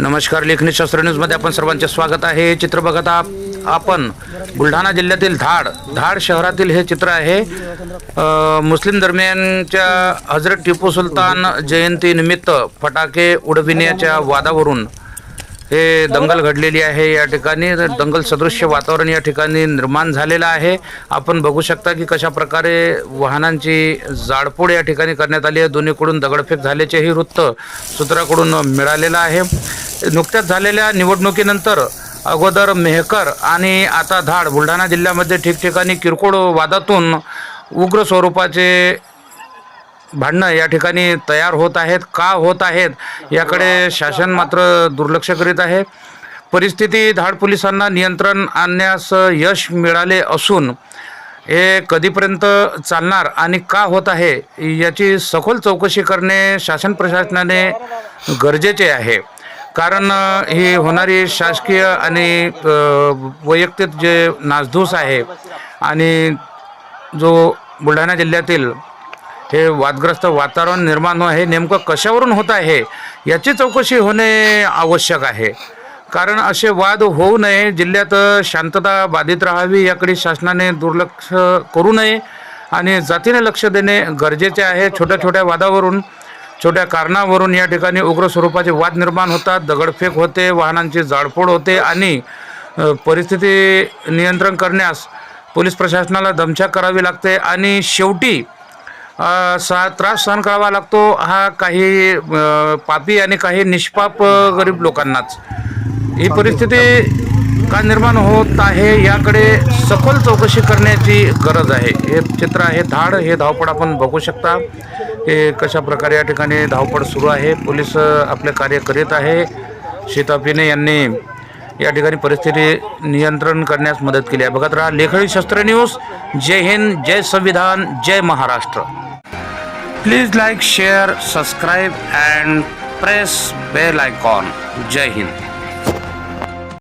नमस्कार लेखनी शास्त्र न्यूजमध्ये आपण सर्वांचे स्वागत आहे. चित्र बघत आपण बुलढाणा जिल्ह्यातील धाड धाड शहरातील हे चित्र आहे. मुस्लिम दरम्यानच्या हजरत टिपू सुलतान जयंतीनिमित्त फटाके उडविण्याच्या वादावरून हे दंगल घडलेली आहे. या ठिकाणी दंगल सदृश्य वातावरण या ठिकाणी निर्माण झालेलं आहे. आपण बघू शकता की कशा प्रकारे वाहनांची जाळपोळ या ठिकाणी करण्यात आली आहे. दोन्हीकडून दगडफेक झाल्याचेही वृत्त सूत्राकडून मिळालेलं आहे. नुकत्याच झालेल्या निवडणुकीनंतर अगोदर मेहकर आणि आता धाड बुलढाणा जिल्ह्यामध्ये ठिकठिकाणी किरकोळ वादातून उग्र स्वरूपाचे भांडणं या ठिकाणी तयार होत आहेत का होत आहेत याकडे शासन मात्र दुर्लक्ष करीत आहे. परिस्थिती धाड पोलिसांना नियंत्रण आणण्यास यश मिळाले असून हे कधीपर्यंत चालणार आणि का होत आहे याची सखोल चौकशी करणे शासन प्रशासनाने गरजेचे आहे. कारण ही होणारी शासकीय आणि वैयक्तिक जे नासधूस आहे आणि जो बुलढाणा जिल्ह्यातील हे वादग्रस्त वातावरण निर्माण हे नेमकं कशावरून होत आहे याची चौकशी होणे आवश्यक आहे. कारण असे वाद होऊ नये जिल्ह्यात शांतता बाधित राहावी याकडे शासनाने दुर्लक्ष करू नये आणि जातीने लक्ष देणे गरजेचे आहे. छोट्या छोट्या वादावरून छोट्या कारणावरून या ठिकाणी उग्र स्वरूपाचे वाद निर्माण होतात दगडफेक होते वाहनांची जाळपोळ होते आणि परिस्थिती नियंत्रण करण्यास पोलीस प्रशासनाला दमछाक करावी लागते. आणि शेवटी सा त्रास सहन करावा लागतो हा काही पापी आणि काही निष्पाप गरीब लोकांनाच. ही परिस्थिती का निर्माण होत आहे याकडे सखोल चौकशी करण्याची गरज आहे. हे चित्र आहे धाड हे धावपळ आपण बघू शकता. हे कशा प्रकारे या ठिकाणी धावपळ सुरू आहे पोलीस आपले कार्य करीत आहे. शीतापीने यांनी या ठिकाणी परिस्थिती नियंत्रण करण्यास मदत केली आहे. बघत राहा लेखळी शस्त्र न्यूज. जय हिंद जय संविधान जय Maharashtra. Please like, share, subscribe and press bell icon. Jai Hind.